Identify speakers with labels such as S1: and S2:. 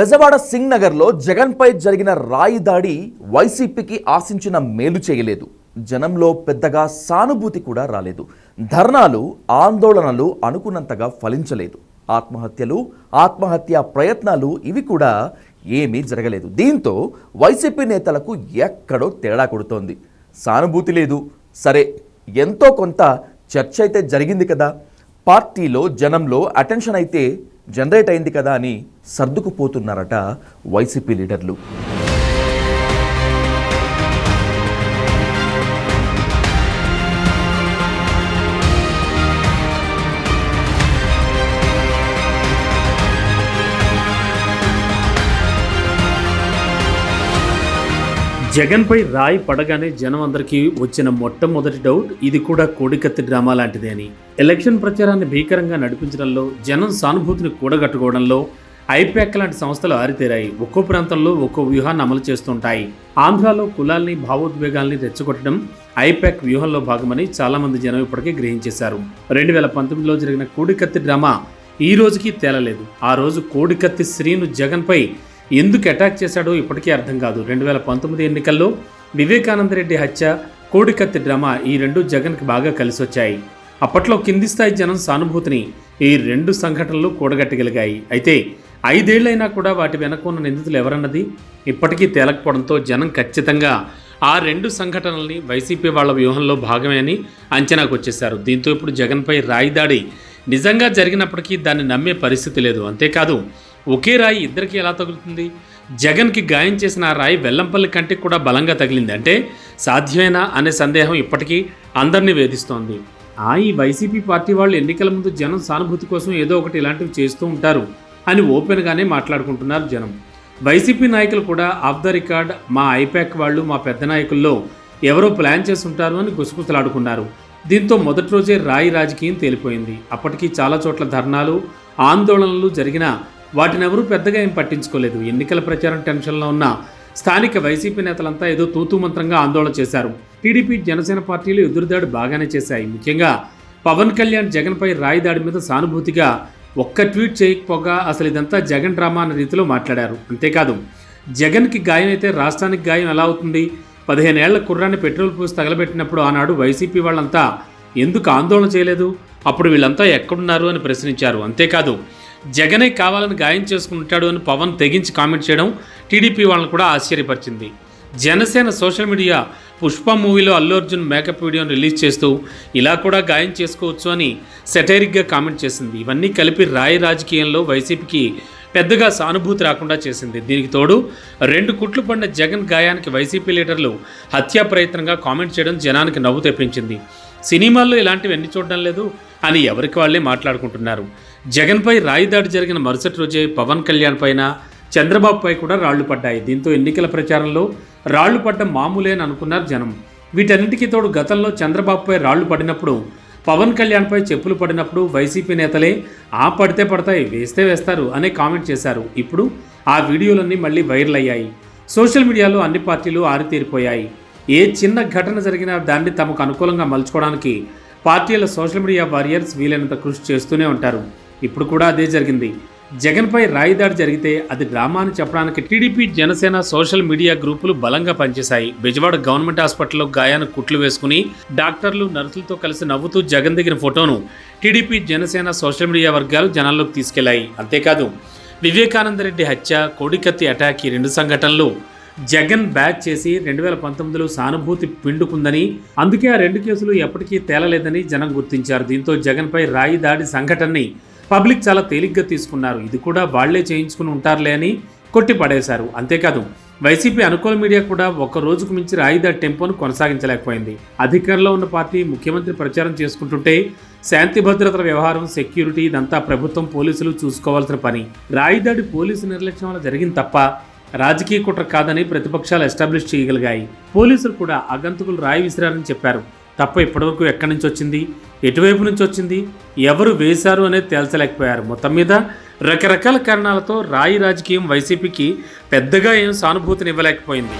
S1: బెజవాడ సింగ్ నగర్లో జగన్పై జరిగిన రాయి దాడి వైసీపీకి ఆశించిన మేలు చేయలేదు. జనంలో పెద్దగా సానుభూతి కూడా రాలేదు. ధర్నాలు ఆందోళనలు అనుకున్నంతగా ఫలించలేదు. ఆత్మహత్యలు ఆత్మహత్య ప్రయత్నాలు ఇవి కూడా ఏమీ జరగలేదు. దీంతో వైసీపీ నేతలకు ఎక్కడో తేడా కొడుతోంది. సానుభూతి లేదు. సరే ఎంతో కొంత చర్చ అయితే జరిగింది కదా. పార్టీలో జనంలో అటెన్షన్ అయితే జనరేట్ అయింది కదా అని సర్దుకుపోతున్నారట వైసీపీ లీడర్లు.
S2: జగన్పై రాయి పడగానే జనం అందరికీ వచ్చిన మొట్టమొదటి డౌట్ ఇది కూడా కోడికత్తి డ్రామా లాంటిదే అని. ఎలక్షన్ ప్రచారాన్ని భీకరంగా నడిపించడంలో జనం సానుభూతిని కూడగట్టుకోవడంలో ఐపాక్ లాంటి సంస్థలు ఆరితేరాయి. ఒక్కో ప్రాంతంలో ఒక్కో వ్యూహాన్ని అమలు చేస్తుంటాయి. ఆంధ్రాలో కులాల్ని భావోద్వేగాల్ని రెచ్చగొట్టడం ఐపాక్ వ్యూహంలో భాగమని చాలా మంది జనం ఇప్పటికే గ్రహించేశారు. రెండు వేల పంతొమ్మిదిలో జరిగిన కోడికత్తి డ్రామా ఈ రోజుకి తేలలేదు. ఆ రోజు కోడికత్తి శ్రీను జగన్పై ఎందుకు అటాక్ చేశాడో ఇప్పటికీ అర్థం కాదు. రెండు వేల పంతొమ్మిది ఎన్నికల్లో వివేకానంద రెడ్డి హత్య కోడికత్తి డ్రామా ఈ రెండు జగన్కి బాగా కలిసి వచ్చాయి అప్పట్లో కింది స్థాయి జనం సానుభూతిని ఈ రెండు సంఘటనలు కూడగట్టగలిగాయి. అయితే ఐదేళ్ళైనా కూడా వాటి వెనక ఉన్న నిందితులు ఎవరన్నది ఇప్పటికీ తేలకపోవడంతో జనం ఖచ్చితంగా ఆ రెండు సంఘటనల్ని వైసీపీ వాళ్ళ వ్యూహంలో భాగమే అని అంచనాకు వచ్చేశారు. దీంతో ఇప్పుడు జగన్పై రాయి దాడి నిజంగా జరిగినప్పటికీ దాన్ని నమ్మే పరిస్థితి లేదు. అంతేకాదు ఒకే రాయి ఇద్దరికి ఎలా తగులుతుంది? జగన్కి గాయం చేసిన ఆ రాయి వెల్లంపల్లి కంటికి కూడా బలంగా తగిలింది. అంటే సాధ్యమేనా అనే సందేహం ఇప్పటికీ అందరినీ వేధిస్తోంది. ఆ ఈ వైసీపీ పార్టీ వాళ్ళు ఎన్నికల ముందు జనం సానుభూతి కోసం ఏదో ఒకటి ఇలాంటివి చేస్తూ ఉంటారు అని ఓపెన్గానే మాట్లాడుకుంటున్నారు జనం. వైసీపీ నాయకులు కూడా ఆఫ్ ద రికార్డ్ మా ఐపాక్ వాళ్ళు మా పెద్ద నాయకుల్లో ఎవరో ప్లాన్ చేసి ఉంటారు అని గుసగుసలాడుకున్నారు. దీంతో మొదటి రోజే రాయి రాజకీయం తేలిపోయింది. అప్పటికీ చాలా చోట్ల ధర్నాలు ఆందోళనలు జరిగినా వాటిని ఎవరూ పెద్దగా ఏం పట్టించుకోలేదు. ఎన్నికల ప్రచారం టెన్షన్లో ఉన్న స్థానిక వైసీపీ నేతలంతా ఏదో తూతుమంత్రంగా ఆందోళన చేశారు. టీడీపీ జనసేన పార్టీలు ఎదురుదాడి బాగానే చేశాయి. ముఖ్యంగా పవన్ కళ్యాణ్ జగన్పై రాయి దాడి మీద సానుభూతిగా ఒక్క ట్వీట్ చేయకపోగా అసలు ఇదంతా జగన్ డ్రామా అనే రీతిలో మాట్లాడారు. అంతేకాదు జగన్కి గాయం అయితే రాష్ట్రానికి గాయం ఎలా అవుతుంది? పదిహేనేళ్ళ కుర్రాన్ని పెట్రోల్ పోసి తగలబెట్టినప్పుడు ఆనాడు వైసీపీ వాళ్ళంతా ఎందుకు ఆందోళన చేయలేదు? అప్పుడు వీళ్ళంతా ఎక్కడున్నారు అని ప్రశ్నించారు. అంతేకాదు జగనే కావాలని గాయం చేసుకుంటాడు అని పవన్ తెగించి కామెంట్ చేయడం టీడీపీ వాళ్ళని కూడా ఆశ్చర్యపరిచింది. జనసేన సోషల్ మీడియా పుష్ప మూవీలో అల్లు అర్జున్ మేకప్ వీడియోను రిలీజ్ చేస్తూ ఇలా కూడా గాయం చేసుకోవచ్చు అని సెటైరిక్గా కామెంట్ చేసింది. ఇవన్నీ కలిపి రాయి రాజకీయంలో వైసీపీకి పెద్దగా సానుభూతి రాకుండా చేసింది. దీనికి తోడు రెండు కుట్లు పడిన జగన్ గాయానికి వైసీపీ లీడర్లు హత్యా ప్రయత్నంగా కామెంట్ చేయడం జనానికి నవ్వు తెప్పించింది. సినిమాల్లో ఇలాంటివి ఎన్ని చూడడం లేదు అని ఎవరికి వాళ్ళే మాట్లాడుకుంటున్నారు. జగన్పై రాయి దాడి జరిగిన మరుసటి రోజే పవన్ కళ్యాణ్ పైన చంద్రబాబుపై కూడా రాళ్ళు పడ్డాయి. దీంతో ఎన్నికల ప్రచారంలో రాళ్ళు పడ్డం మామూలే అని అనుకున్నారు జనం. వీటన్నిటికీ తోడు గతంలో చంద్రబాబుపై రాళ్ళు పడినప్పుడు పవన్ కళ్యాణ్పై చెప్పులు పడినప్పుడు వైసీపీ నేతలే ఆ పడితే పడతాయి వేస్తే వేస్తారు అనే కామెంట్ చేశారు. ఇప్పుడు ఆ వీడియోలన్నీ మళ్ళీ వైరల్ అయ్యాయి. సోషల్ మీడియాలో అన్ని పార్టీలు ఆరితేరిపోయాయి. ఏ చిన్న ఘటన జరిగినా దాన్ని తమకు అనుకూలంగా మలుచుకోవడానికి పార్టీల సోషల్ మీడియా వారియర్స్ వీలైనంత కృషి చేస్తూనే ఉంటారు. ఇప్పుడు కూడా అదే జరిగింది. జగన్పై రాయిదాడి జరిగితే అది డ్రామా అని చెప్పడానికి టీడీపీ జనసేన సోషల్ మీడియా గ్రూపులు బలంగా పనిచేశాయి. బెజవాడ గవర్నమెంట్ హాస్పిటల్లో గాయాన్ని కుట్లు వేసుకుని డాక్టర్లు నర్సులతో కలిసి నవ్వుతూ జగన్ దిగిన ఫోటోను టీడీపీ జనసేన సోషల్ మీడియా వర్గాలు జనాల్లోకి తీసుకెళ్ళాయి. అంతేకాదు వివేకానందరెడ్డి హత్య కోడికత్తి అటాక్ ఈ రెండు సంఘటనలు జగన్ బ్యాచ్ చేసి రెండు వేల పంతొమ్మిదిలో సానుభూతి పిండుకుందని అందుకే ఆ రెండు కేసులు ఎప్పటికీ తేలలేదని జనం గుర్తించారు. దీంతో జగన్పై రాయి దాడి సంఘటనని పబ్లిక్ చాలా తేలిగ్గా తీసుకున్నారు. ఇది కూడా వాళ్ళే చేయించుకుని ఉంటారులే అని కొట్టి పడేశారు అంతేకాదు వైసీపీ అనుకూల మీడియా కూడా ఒక్క రోజుకు మించి రాయిదాడి టెంపోను కొనసాగించలేకపోయింది. అధికారంలో ఉన్న పార్టీ ముఖ్యమంత్రి ప్రచారం చేసుకుంటుంటే శాంతి భద్రతల వ్యవహారం సెక్యూరిటీ ఇదంతా ప్రభుత్వం పోలీసులు చూసుకోవాల్సిన పని. రాయిదాడి పోలీసు నిర్లక్ష్యం వల్ల జరిగింది తప్ప రాజకీయ కుట్ర కాదని ప్రతిపక్షాలు ఎస్టాబ్లిష్ చేయగలిగాయి. పోలీసులు కూడా ఆగంతుకులు రాయి విసిరారని చెప్పారు. తప్ప ఇప్పటివరకు ఎక్కడి నుంచి వచ్చింది? ఎటువైపు నుంచి వచ్చింది? ఎవరు వేశారు అనేది తేల్చలేకపోయారు. మొత్తం మీద రకరకాల కారణాలతో రాయి రాజకీయం వైసీపీకి పెద్దగా ఏం సానుభూతినివ్వలేకపోయింది